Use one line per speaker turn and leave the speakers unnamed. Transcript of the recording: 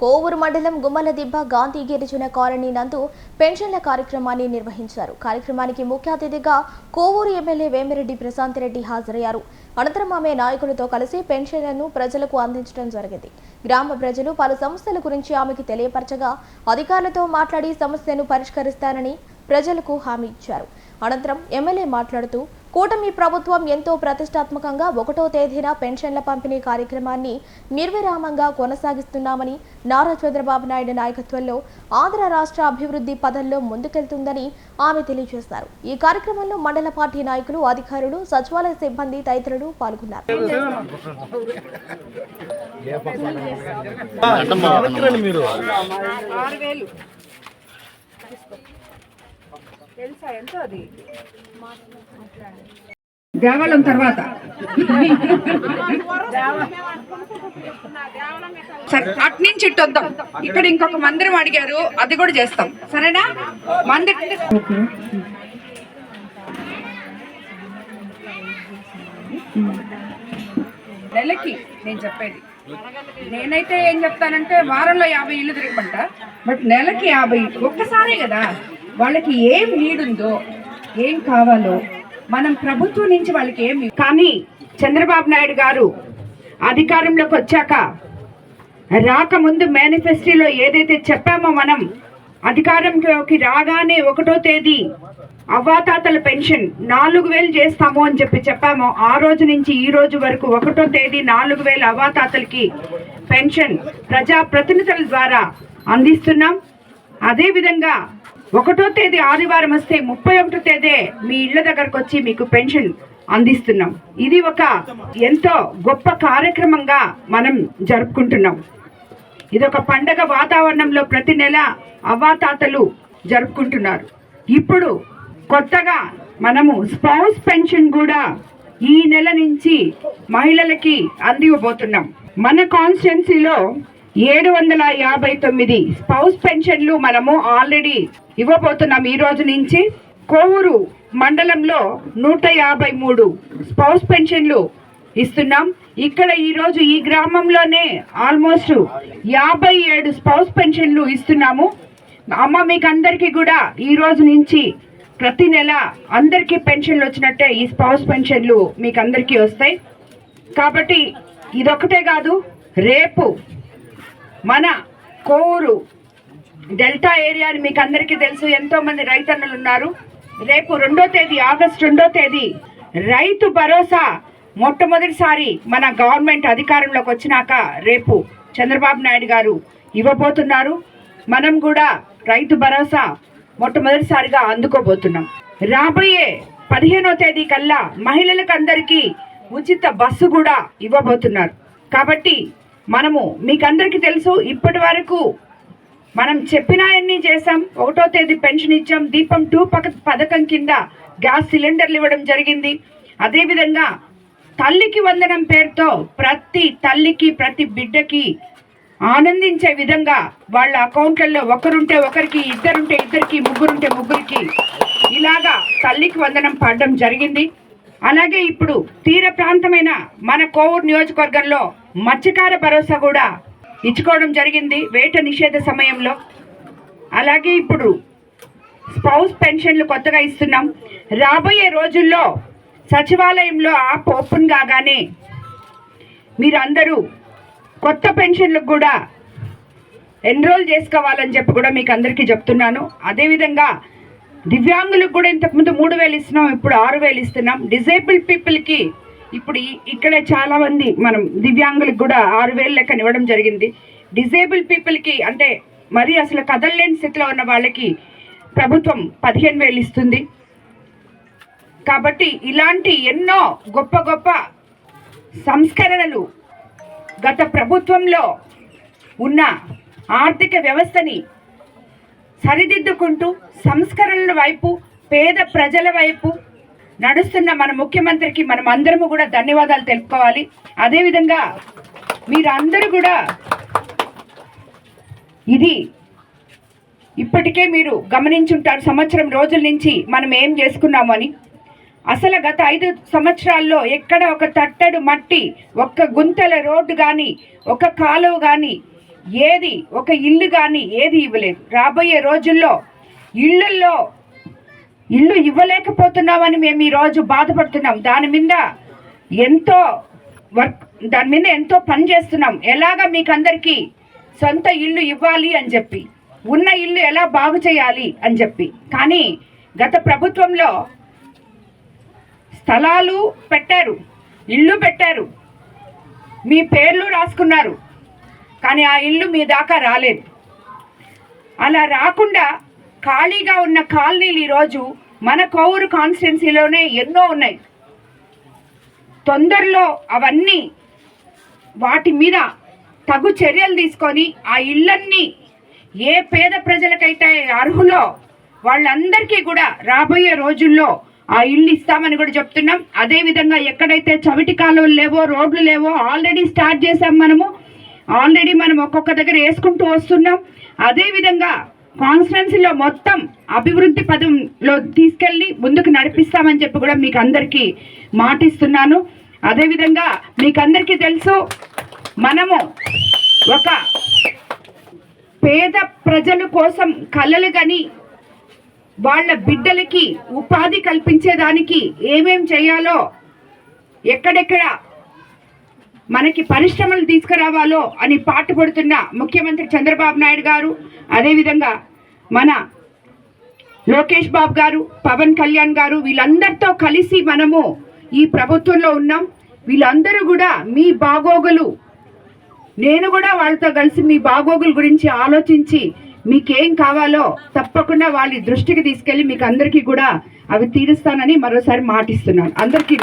కోవూరు మండలం గుమ్మలదిబ్బ గాంధీ గిరిజన కాలనీ నందు పెన్షన్ల కార్యక్రమాన్ని నిర్వహించారు. కార్యక్రమానికి ముఖ్య అతిథిగా కోవూరు ఎమ్మెల్యే వేమిరెడ్డి ప్రశాంత్ రెడ్డి హాజరయ్యారు. అనంతరం ఆమె నాయకులతో కలిసి పెన్షన్లను ప్రజలకు అందించడం జరిగింది. గ్రామ ప్రజలు పలు సమస్యల గురించి ఆమెకి తెలియపరచగా అధికారులతో మాట్లాడి సమస్యను పరిష్కరిస్తానని ప్రజలకు హామీ ఇచ్చారు. అనంతరం ఎమ్మెల్యే మాట్లాడుతూ కూటమి ప్రభుత్వం ఎంతో ప్రతిష్టాత్మకంగా ఒకటో తేదీన పెన్షన్ల పంపిణీ కార్యక్రమాన్ని నిర్విరామంగా కొనసాగిస్తున్నామని నారా చంద్రబాబు నాయుడు నాయకత్వంలో ఆంధ్ర రాష్ట్ర అభివృద్ధి పదంలో ముందుకెళ్తుందని ఆమె తెలియజేశారు. ఈ కార్యక్రమంలో మండల పార్టీ నాయకులు అధికారులు సచివాలయ సిబ్బంది తదితరులు పాల్గొన్నారు.
తెలుసా? ఎంతో అది? దేవాలయం తర్వాత. సరే అటు నుంచి ఇటు వద్దాం. ఇక్కడ ఇంకొక మందిరం అడిగారు అది కూడా చేస్తాం. సరేనా? మందిరం నెలకి నేను చెప్పేది. నేనైతే ఏం చెప్తానంటే వారంలో యాభై ఇల్లు తిరగమంట బట్ నెలకి యాభై ఒక్కసారే కదా. వాళ్ళకి ఏం నీడ్ ఉందో ఏం కావాలో మనం ప్రభుత్వం నుంచి వాళ్ళకి ఏమి కానీ చంద్రబాబు నాయుడు గారు అధికారంలోకి వచ్చాక రాకముందు మేనిఫెస్టోలో ఏదైతే చెప్పామో మనం అధికారంలోకి రాగానే ఒకటో తేదీ అవ్వాతాతల పెన్షన్ నాలుగు వేలు చేస్తాము అని చెప్పి చెప్పాము ఆ రోజు నుంచి ఈ రోజు వరకు ఒకటో తేదీ నాలుగు వేలు అవ్వాతాతలకి పెన్షన్ ప్రజా ప్రతినిధుల ద్వారా అందిస్తున్నాం. అదేవిధంగా ఒకటో తేదీ ఆదివారం వస్తే ముప్పై ఒకటో తేదీ మీ ఇళ్ళ దగ్గరకు వచ్చి మీకు పెన్షన్ అందిస్తున్నాం. ఇది ఒక ఎంతో గొప్ప కార్యక్రమంగా మనం జరుపుకుంటున్నాం. ఇది ఒక పండగ వాతావరణంలో ప్రతి నెల అవ్వాతాతలు జరుపుకుంటున్నారు. ఇప్పుడు కొత్తగా మనము స్పౌస్ పెన్షన్ కూడా ఈ నెల నుంచి మహిళలకి అందివ్వబోతున్నాం. మన కాన్స్టిట్యున్సీలో ఏడు వందల యాభై తొమ్మిది స్పౌస్ పెన్షన్లు మనము ఆల్రెడీ ఇవ్వబోతున్నాం ఈ రోజు నుంచి. కోవూరు మండలంలో నూట యాభై మూడు స్పౌస్ పెన్షన్లు ఇస్తున్నాం. ఇక్కడ ఈరోజు ఈ గ్రామంలోనే ఆల్మోస్ట్ యాభై ఏడు స్పౌస్ పెన్షన్లు ఇస్తున్నాము. అమ్మ మీకు అందరికీ కూడా ఈ రోజు నుంచి ప్రతి నెల అందరికీ పెన్షన్లు వచ్చినట్టే ఈ స్పౌస్ పెన్షన్లు మీకు అందరికీ వస్తాయి. కాబట్టి ఇదొకటే కాదు రేపు మన కోవూరు డెల్టా ఏరియాని మీకు అందరికీ తెలుసు ఎంతో మంది రైతన్నలు ఉన్నారు. రేపు రెండో తేదీ ఆగస్ట్ రెండో తేదీ రైతు భరోసా మొట్టమొదటిసారి మన గవర్నమెంట్ అధికారంలోకి వచ్చినాక రేపు చంద్రబాబు నాయుడు గారు ఇవ్వబోతున్నారు. మనం కూడా రైతు భరోసా మొట్టమొదటిసారిగా అందుకోబోతున్నాం. రాబోయే పదిహేనో తేదీ కల్లా మహిళలకు అందరికీ ఉచిత బస్సు కూడా ఇవ్వబోతున్నారు. కాబట్టి మనము మీకందరికీ తెలుసు ఇప్పటి వరకు మనం చెప్పినాయన్ని చేసాం ఒకటో తేదీ పెన్షన్ ఇచ్చాం. దీపం టూ పక పథకం కింద గ్యాస్ సిలిండర్లు ఇవ్వడం జరిగింది. అదేవిధంగా తల్లికి వందనం పేరుతో ప్రతి తల్లికి ప్రతి బిడ్డకి ఆనందించే విధంగా వాళ్ళ అకౌంట్లలో ఒకరుంటే ఒకరికి ఇద్దరుంటే ఇద్దరికి ముగ్గురుంటే ముగ్గురికి ఇలాగా తల్లికి వందనం పడడం జరిగింది. అలాగే ఇప్పుడు తీర ప్రాంతమైన మన కోవూరు నియోజకవర్గంలో మత్స్యకార భరోసా కూడా ఇచ్చుకోవడం జరిగింది. వేట నిషేధ సమయంలో. అలాగే ఇప్పుడు స్పౌస్ పెన్షన్లు కొత్తగా ఇస్తున్నాం. రాబోయే రోజుల్లో సచివాలయంలో యాప్ ఓపెన్ కాగానే మీరందరూ కొత్త పెన్షన్లకు కూడా ఎన్రోల్ చేసుకోవాలని చెప్పి కూడా మీకు అందరికీ చెప్తున్నాను. అదేవిధంగా దివ్యాంగులకు కూడా ఇంతకుముందు మూడు వేలు ఇస్తున్నాం ఇప్పుడు ఆరు వేలు ఇస్తున్నాం. డిజేబుల్ పీపుల్కి ఇప్పుడు ఇక్కడ చాలామంది మనం దివ్యాంగులకు కూడా ఆరు వేలు లెక్కన ఇవ్వడం జరిగింది. డిజేబుల్ పీపుల్కి అంటే మరి అసలు కదలలేని స్థితిలో ఉన్న వాళ్ళకి ప్రభుత్వం పదిహేను వేలు ఇస్తుంది. కాబట్టి ఇలాంటి ఎన్నో గొప్ప గొప్ప సంస్కరణలు గత ప్రభుత్వంలో ఉన్న ఆర్థిక వ్యవస్థని సరిదిద్దుకుంటూ సంస్కరణల వైపు పేద ప్రజల వైపు నడుస్తున్న మన ముఖ్యమంత్రికి మనం అందరము కూడా ధన్యవాదాలు తెలుపుకోవాలి. అదేవిధంగా మీరందరూ కూడా ఇది ఇప్పటికే మీరు గమనించుంటారు. సంవత్సరం రోజుల నుంచి మనం ఏం చేసుకున్నాము అని. అసలు గత ఐదు సంవత్సరాల్లో ఎక్కడ ఒక తట్టడు మట్టి ఒక్క గుంతల రోడ్డు కానీ ఒక కాలువ కానీ ఏది? ఒక ఇల్లు కానీ ఏది ఇవ్వలేదు. రాబోయే రోజుల్లో ఇళ్ళల్లో ఇల్లు ఇవ్వలేకపోతున్నామని మేము ఈరోజు బాధపడుతున్నాం. దాని మీద ఎంతో వర్క్ దాని మీద ఎంతో పని చేస్తున్నాం. ఎలాగ మీకు అందరికీ సొంత ఇల్లు ఇవ్వాలి అని చెప్పి ఉన్న ఇల్లు ఎలా బాగు చేయాలి అని చెప్పి. కానీ గత ప్రభుత్వంలో స్థలాలు పెట్టారు ఇల్లు పెట్టారు. మీ పేర్లు రాసుకున్నారు. కానీ ఆ ఇల్లు మీ దాకా రాలేదు. అలా రాకుండా ఖాళీగా ఉన్న కాలనీలు ఈరోజు మన కోవూరు కాన్స్టిట్యున్సీలోనే ఎన్నో ఉన్నాయి. తొందరలో అవన్నీ వాటి మీద తగు చర్యలు తీసుకొని ఆ ఇళ్ళన్నీ ఏ పేద ప్రజలకైతే అర్హులో వాళ్ళందరికీ కూడా రాబోయే రోజుల్లో ఆ ఇల్లు ఇస్తామని కూడా చెప్తున్నాం. అదే విధంగా ఎక్కడైతే చవిటి కాలువలు లేవో రోడ్లు లేవో ఆల్రెడీ స్టార్ట్ చేసాం మనము. ఆల్రెడీ మనం ఒక్కొక్క దగ్గర వేసుకుంటూ వస్తున్నాం. అదే విధంగా కాన్స్టిట్యున్సీలో మొత్తం అభివృద్ధి పదంలో తీసుకెళ్ళి ముందుకు నడిపిస్తామని చెప్పి కూడా మీకు అందరికీ మాటిస్తున్నాను. అదేవిధంగా మీకు అందరికీ తెలుసు మనము ఒక పేద ప్రజల కోసం కలలు గని వాళ్ళ బిడ్డలకి ఉపాధి కల్పించేదానికి ఏమేం చేయాలో ఎక్కడెక్కడ మనకి పరిశ్రమలు తీసుకురావాలో అని పాటుపడుతున్న ముఖ్యమంత్రి చంద్రబాబు నాయుడు గారు అదేవిధంగా మన లోకేష్ బాబు గారు పవన్ కళ్యాణ్ గారు వీళ్ళందరితో కలిసి మనము ఈ ప్రభుత్వంలో ఉన్నాం. వీళ్ళందరూ కూడా మీ బాగోగులు. నేను కూడా వాళ్ళతో కలిసి మీ బాగోగుల గురించి ఆలోచించి మీకేం కావాలో తప్పకుండా వాళ్ళ దృష్టికి తీసుకెళ్ళి మీకు అందరికీ కూడా అవి తీరుస్తానని మరోసారి మాటిస్తున్నాను. అందరికీ